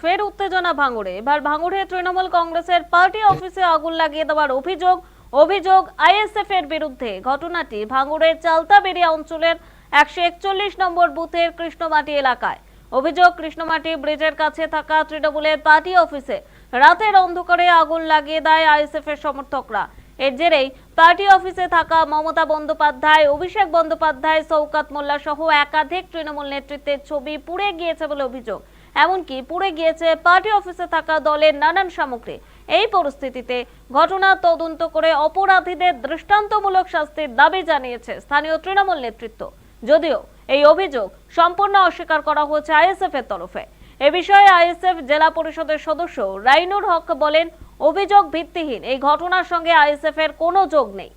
ফের উত্তেজনা ভাঙড়ে। এবার ভাঙড়ে তৃণমূল কংগ্রেসের পার্টি অফিসে আগুন লাগিয়ে দেওয়ার অভিযোগ অভিযোগ আইএসএফ এর বিরুদ্ধে। ঘটনাটি ভাঙড়ের চালতাবেড়িয়া অঞ্চলের একশো একচল্লিশ নম্বর বুথের কৃষ্ণমাটি এলাকায়। অভিযোগ, কৃষ্ণমাটি ব্রিজের কাছে থাকা তৃণমূলের পার্টি অফিসে রাতের অন্ধকারে আগুন লাগিয়ে দেয় আইএসএফ এর সমর্থকরা। এর জেরেই পার্টি অফিসে থাকা মমতা বন্দ্যোপাধ্যায়, অভিষেক বন্দ্যোপাধ্যায়, সৌকাত মোল্লা সহ একাধিক তৃণমূল নেতৃত্বের ছবি পুড়ে গিয়েছে বলে অভিযোগ। এমনকি পুড়ে গিয়েছে পার্টি অফিসে থাকা দলের নানান সামগ্রী। এই পরিস্থিতিতে ঘটনা তদন্ত করে অপরাধীদের দৃষ্টান্তমূলক শাস্তির দাবি জানিয়েছে স্থানীয় তৃণমূল নেতৃত্ব। যদিও এই অভিযোগ সম্পূর্ণ অস্বীকার করা হয়েছে আইএসএফ এর তরফে। এ বিষয়ে আইএসএফ জেলা পরিষদের সদস্য রাইনুর হক বলেন, অভিযোগ ভিত্তিহীন, এই ঘটনার সঙ্গে আইএসএফ এর কোনো যোগ নেই।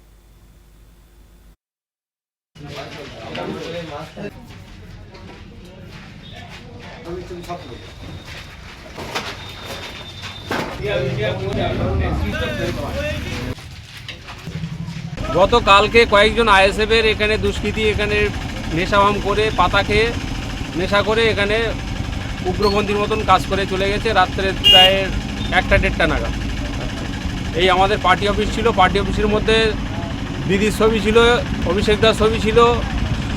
গতকালকে কয়েকজন আইএসএফের এখানে দুষ্কৃতী এখানে নেশাভাম করে, পাতা খেয়ে, নেশা করে এখানে উগ্রপন্থীর মতন কাজ করে চলে গেছে রাত্রে প্রায় একটা দেড়টা নাগাদ। এই আমাদের পার্টি অফিস ছিল, পার্টি অফিসের মধ্যে দিদির ছবি ছিল, অভিষেক দার ছবি ছিল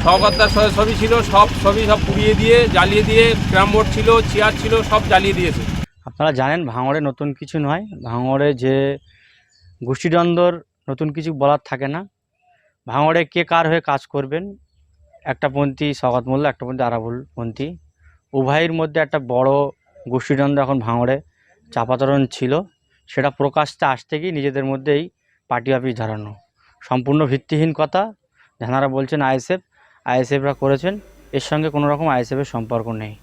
সহকর্তার ছবি ছিল, সব ছবি সব পুড়িয়ে দিয়ে, জ্বালিয়ে দিয়ে ক্রাম বোর্ড ছিল, চেয়ার ছিল, সব জ্বালিয়ে দিয়েছে। আপনারা জানেন, ভাঙড়ে নতুন কিছু নয়। ভাঙড়ে যে গোষ্ঠীদ্বন্দ্বর নতুন কিছু বলার থাকে না। ভাঙড়ে কে কার হয়ে কাজ করবেন? একটা পন্থী সগত মোল্লা, একটা পন্থী আরাবুল পন্থী। উভয়ের মধ্যে একটা বড় গোষ্ঠীদ্বন্দ্ব এখন ভাঙড়ে চাপাতরণ ছিল। সেটা প্রকাশ্যে আসতে গিয়ে নিজেদের মধ্যেই পার্টি অফিস ধরানো। সম্পূর্ণ ভিত্তিহীন কথা। যারা বলছেন আইএসএফ আইএসএফরা করেছেন এর সঙ্গে কোনো রকম আইএসএফের সম্পর্ক নেই।